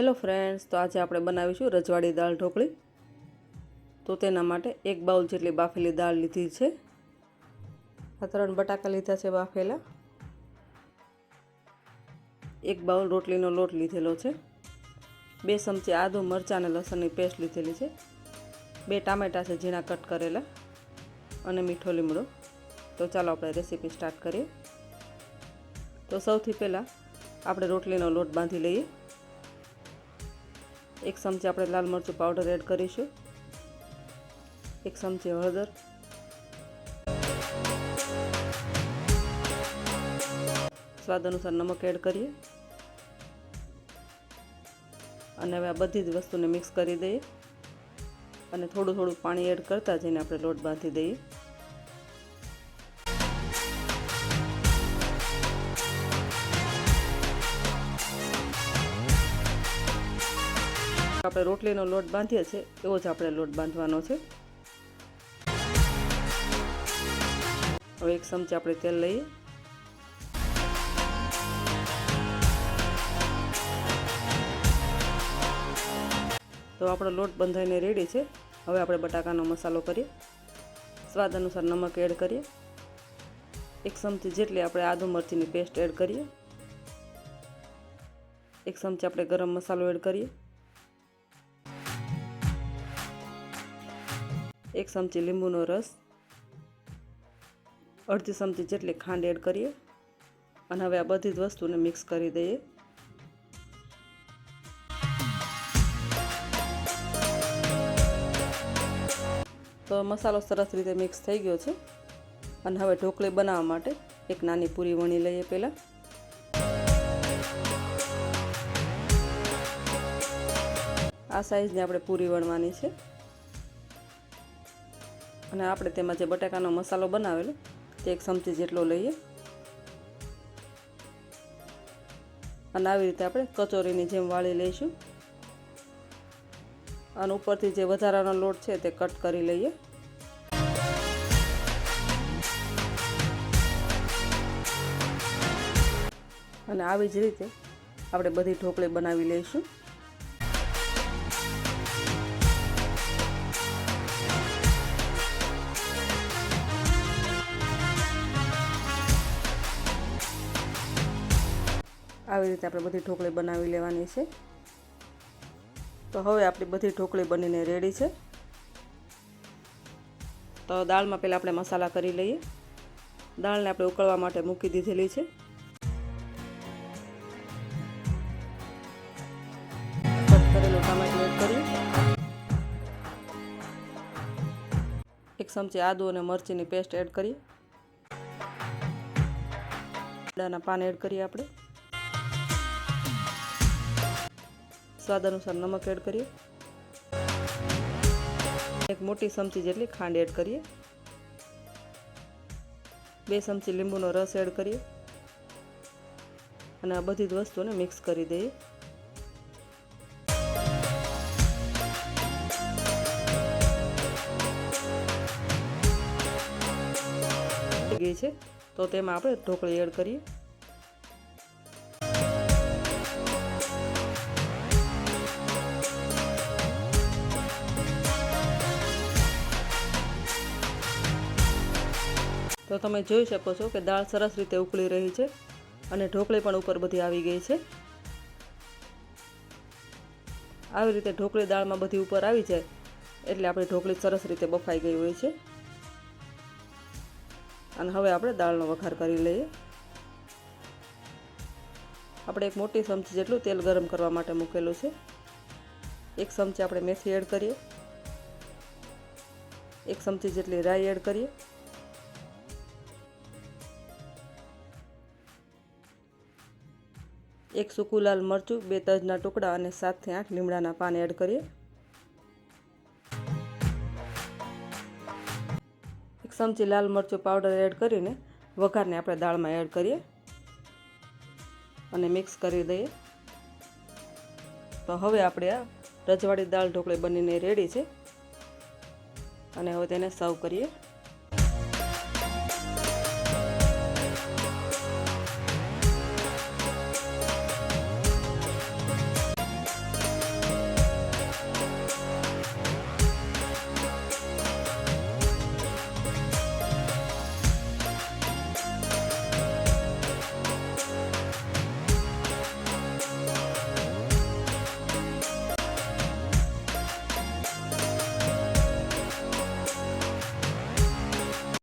Hello friends, તો આજે આપણે બનાવીશું રજવાડી દાળ ઢોકળી. તો તેના માટે એક બાઉલ જેટલી બાફેલી દાળ લીધી છે. આ ત્રણ બટાકા લીધા છે બાફેલા. એક બાઉલ રોટલીનો લોટ લીધેલો છે. બે ચમચી આદુ મરચાં અને લસણની પેસ્ટ લીધેલી છે. બે ટામેટાં છે ઝીણા કટ કરેલા અને મીઠો લીમડો. તો ચાલો આપણે રેસીપી સ્ટાર્ટ કરીએ. તો સૌથી પહેલાં આપણે રોટલીનો લોટ બાંધી લઈએ. એક ચમચી આપણે લાલ મરચું પાવડર એડ કરીશું. એક ચમચી હળદર. સ્વાદ અનુસાર નમક એડ કરીએ. અને હવે આ બધી જ વસ્તુને મિક્સ કરી દઈએ. અને થોડું થોડું પાણી એડ કરતા જઈને આપણે લોટ બાંધી દઈએ. આપણે રોટલીનો લોટ બાંધીએ છીએ, એવો જ આપણે લોટ બાંધવાનો છે. હવે એક ચમચી આપણે તેલ લઈએ. તો આપણો લોટ બંધાઈને રેડી છે. હવે આપણે બટાકાનો મસાલો કરીએ. સ્વાદ અનુસાર નમક એડ કરીએ. એક ચમચી જેટલી આપણે આદુ મરચીની પેસ્ટ એડ કરીએ. એક ચમચી આપણે ગરમ મસાલો એડ કરીએ. એક ચમચી લીંબુનો રસ, અડધી ચમચી જેટલી ખાંડ એડ કરીએ અને હવે આ બધી જ વસ્તુને મિક્સ કરી દઈએ. તો મસાલો સરસ રીતે મિક્સ થઈ ગયો છે અને હવે ઢોકળી બનાવવા માટે એક નાની પૂરી વણી લઈએ પહેલાં. આ સાઈઝની આપણે પૂરી વણવાની છે. અને આપણે તેમાં જે બટાકાનો મસાલો બનાવેલો, તે એક ચમચી જેટલો લઈએ. અને આવી રીતે આપણે કચોરીની જેમ વાળી લઈશું. અને ઉપરથી જે વધારાનો લોટ છે તે કટ કરી લઈએ. અને આવી જ રીતે આપણે બધી ઢોકળી બનાવી લઈશું. આવી રીતે આપણે બધી ઢોકળી બનાવી લેવાની છે. તો હવે આપણી બધી ઢોકળી બનીને રેડી છે. તો દાળમાં પહેલાં આપણે મસાલા કરી લઈએ. દાળને આપણે ઉકળવા માટે મૂકી દીધેલી છે. એડ કરીએ. એક ચમચી આદુ અને મરચીની પેસ્ટ એડ કરીએ. દાણા પાન એડ કરીએ આપણે. સ્વાદ અનુસાર નમક એડ કરીએ. એક મોટી ચમચી જેટલી ખાંડ એડ કરીએ. બે ચમચી લીંબુનો રસ એડ કરીએ. અને આ બધી જ વસ્તુને મિક્સ કરી દઈએ. ગઈ છે, તો તેમાં આપણે ઢોકળી એડ કરીએ. તો તમે જોઈ શકો છો કે દાળ સરસ રીતે ઉકળી રહી છે અને ઢોકળી પણ ઉપર બધી આવી ગઈ છે. આવી રીતે ઢોકળી દાળમાં બધી ઉપર આવી જાય એટલે આપણી ઢોકળી સરસ રીતે બફાઈ ગઈ હોય છે. અને હવે આપણે દાળનો વઘાર કરી લઈએ. આપણે એક મોટી ચમચી જેટલું તેલ ગરમ કરવા માટે મૂકેલું છે. એક ચમચી આપણે મેથી એડ કરીએ. એક ચમચી જેટલી રાઈ એડ કરીએ. એક સૂકું લાલ મરચું, બે તજના ટુકડા અને સાતથી આઠ લીમડાના પાન એડ કરીએ. એક ચમચી લાલ મરચું પાવડર એડ કરીને વઘારને આપણે દાળમાં એડ કરીએ અને મિક્સ કરી દઈએ. તો હવે આપણે આ રજવાડી દાળ ઢોકળી બનીને રેડી છે. અને હવે તેને સર્વ કરીએ.